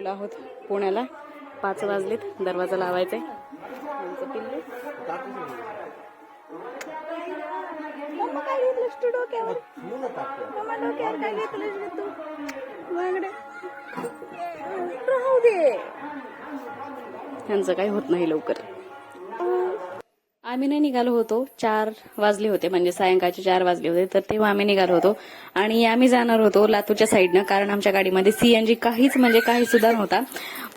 गेलो आहोत पुण्याला. पाच वाजलेत दरवाजा लावायचा आहे आमचं पिल्लू. मम्मा काय घेतलंस तू डोक्यावर. मम्मा डोक्यावर काय घेतलंस ग तू? बांगडे. राहू दे. ह्यांचं काही होत नाही लवकर. आम्ही नाही निघालो होतो. चार वाजले होते म्हणजे सायंकाळचे चार वाजले होते तर तेव्हा आम्ही निघालो होतो. आणि आम्ही जाणार होतो लातूरच्या साईडनं कारण आमच्या गाडीमध्ये सीएनजी काहीच म्हणजे काही सुद्धा नव्हता.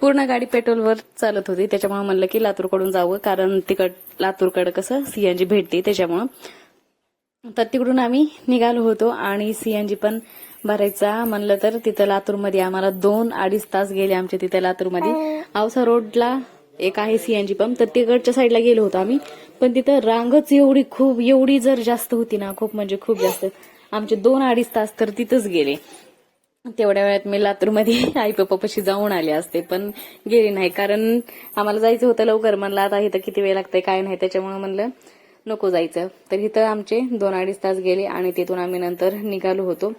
पूर्ण गाडी पेट्रोलवर चालत होती. त्याच्यामुळे म्हणलं की लातूरकडून जावं कारण तिकड लातूरकडे कसं सीएनजी भेटते त्याच्यामुळं. तर तिकडून आम्ही निघालो होतो आणि सीएनजी पण भरायचा म्हणलं तर तिथं लातूरमध्ये आम्हाला दोन अडीच तास गेले आमचे तिथे लातूरमध्ये. औसा रोडला एक आहे सीएनजी पंप तर तिकडच्या साईडला गेलो होतो आम्ही. पण तिथं रांगच एवढी खूप एवढी जर जास्त होती ना खूप म्हणजे खूप जास्त. आमचे दोन अडीच तास तर तिथंच गेले. तेवढ्या वेळात मी लातूरमध्ये आई पप्पापाशी जाऊन आले असते पण गेले नाही. कारण आम्हाला जायचं होतं लवकर. म्हणलं आता इथं किती वेळ लागतंय काय नाही? त्याच्यामुळे म्हणलं नको जायचं. तर इथं आमचे दोन अडीच तास गेले आणि तिथून आम्ही नंतर निघालो होतो.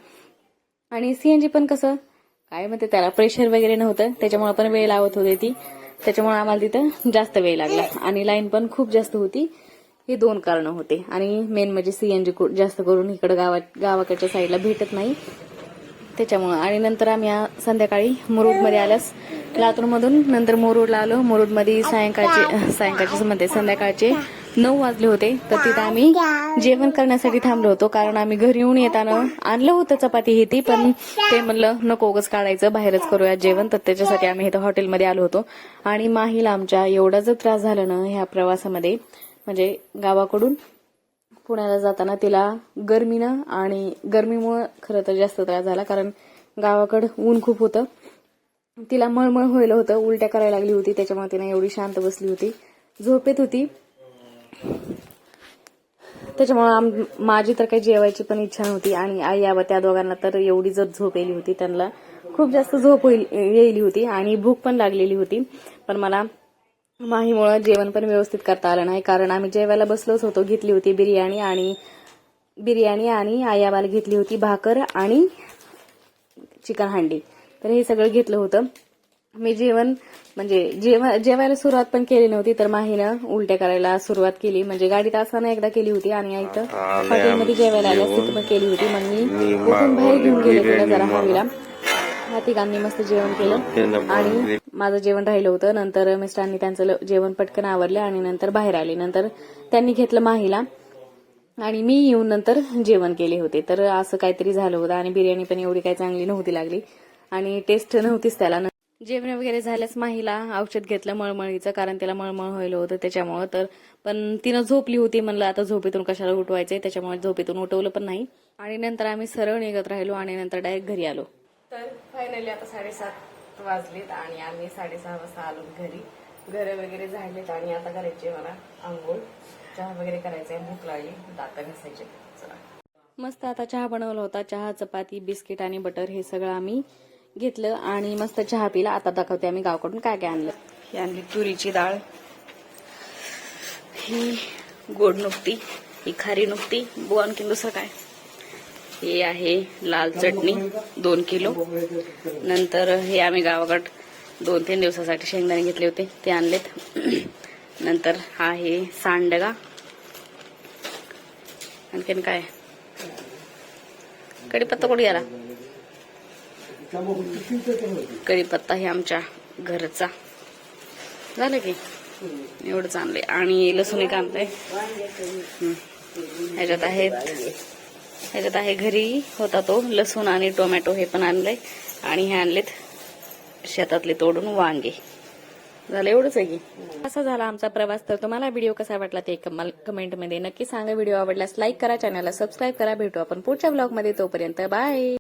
आणि सीएनजी पण कसं काय म्हणते त्याला प्रेशर वगैरे नव्हतं. त्याच्यामुळे पण वेळ लावत होते ती. त्याच्यामुळे आम्हाला तिथं जास्त वेळ लागला. आणि लाईन पण खूप जास्त होती. हे दोन कारण होते. आणि मेन म्हणजे सीएनजी जास्त करून इकडं गावात गावाकडच्या साईडला भेटत नाही. त्याच्यामुळं. आणि नंतर आम्ही संध्याकाळी मुरुडमध्ये आल्यास लातूरमधून नंतर मुरुडला आलो. मुरुडमध्ये सायंकाळचे सायंकाळचे म्हणते संध्याकाळचे नऊ वाजले होते तर तिथं आम्ही जेवण करण्यासाठी थांबलो होतो कारण आम्ही घरी येऊन येताना आणलं होतं चपाती ही ती पण ते म्हणलं नको उगच काढायचं बाहेरच करूया जेवण. तर त्याच्यासाठी आम्ही इथं हॉटेलमध्ये आलो होतो. आणि माहीला आमच्या एवढा जर त्रास झाला ना ह्या प्रवासामध्ये म्हणजे गावाकडून पुण्याला जाताना तिला गरमीनं आणि गरमीमुळं खरं तर जास्त त्रास झाला कारण गावाकडं ऊन खूप होतं. तिला मळमळ व्हायला होतं उलट्या करायला लागली होती त्याच्यामुळे तिने एवढी शांत बसली होती. झोपेत होती. त्याच्यामुळं आम- माझी तर काही जेवायची पण इच्छा नव्हती आणि आई आबा त्या दोघांना तर एवढी जर झोप येली होती त्यांना खूप जास्त झोप होईल- येईली होती आणि भूक पण लागलेली होती. पण मला माहीमुळं जेवण पण व्यवस्थित करता आलं नाही. कारण आम्ही जेवायला बसलोच होतो घेतली होती बिर्याणी आणि बिर्याणी आणि आई आबाला घेतली होती भाकर आणि चिकन हांडी. तर हे सगळं घेतलं होतं. मी जेवण म्हणजे जेव जेवायला सुरुवात पण केली नव्हती तर माहीनं उलट्या करायला सुरुवात केली. म्हणजे गाडीत असताना एकदा केली होती आणि इथं हॉटेलमध्ये जेवायला आल्यास तिथं पण केली होती. मग मी उठून बाहेर घेऊन गेले तिला जरा हवीला. ह्या तिघांनी मस्त जेवण केलं. आणि माझं जेवण राहिलं होतं. नंतर मिस्टरांनी त्यांचं जेवण पटकन आवरलं आणि नंतर बाहेर आले. नंतर त्यांनी घेतलं माहीला. आणि मी येऊन नंतर जेवण केले होते. तर असं काहीतरी झालं होतं आणि बिर्याणी पण एवढी काही चांगली नव्हती लागली. आणि टेस्ट नव्हतीच त्याला. जेवण वगैरे झाल्यास माहीला औषध घेतलं मळमळीचं कारण तिला मळमळ व्हायला होतं त्याच्यामुळं. तर पण तिनं झोपली होती म्हणलं आता झोपेतून कशाला उठवायचंय त्याच्यामुळे झोपेतून उठवलं पण नाही. आणि नंतर आम्ही सरळ निघत राहिलो आणि नंतर डायरेक्ट घरी आलो. तर फायनली आता साडेसात वाजलेत आणि आम्ही साडेसहा वाजता आलो घरी. घर वगैरे झालेत आणि आता करायचे मला आंघोळ. चहा वगैरे करायचंय भूक लागली. दात घासायचे. मस्त आता चहा बनवला होता. चहा चपाती बिस्किट आणि बटर हे सगळं आम्ही घेतलं आणि मस्त चहा पिला. आता दाखवते आम्ही गावाकडून काय काय आणलं. ही आणली तुरीची डाळ. ही गोड नुकती ही खारी नुकती. बो आणखी दुसरं काय. हे आहे लाल चटणी दोन किलो. नंतर हे आम्ही गावाकड दोन तीन दिवसासाठी शेंगदाणे घेतले होते ते आणलेत. नंतर हा आहे सांडगा. आणखीन काय? कढीपत्ता कुठे गेला? कढीपत्ता हे आमच्या घरचा. झालं की? एवढंच आणलंय आणि लसूण हं. ह्याच्यात आहेत. ह्याच्यात आहे घरी होता तो लसूण आणि टोमॅटो हे पण आणलंय. आणि हे आणलेत शेतातले तोडून वांगे. झालं एवढंच आहे की? असा झाला आमचा प्रवास. तर तुम्हाला व्हिडिओ कसा वाटला ते कमेंटमध्ये नक्की सांगा. व्हिडिओ आवडल्यास लाईक करा चॅनलला सबस्क्राईब करा. भेटू आपण पुढच्या ब्लॉगमध्ये तोपर्यंत बाय.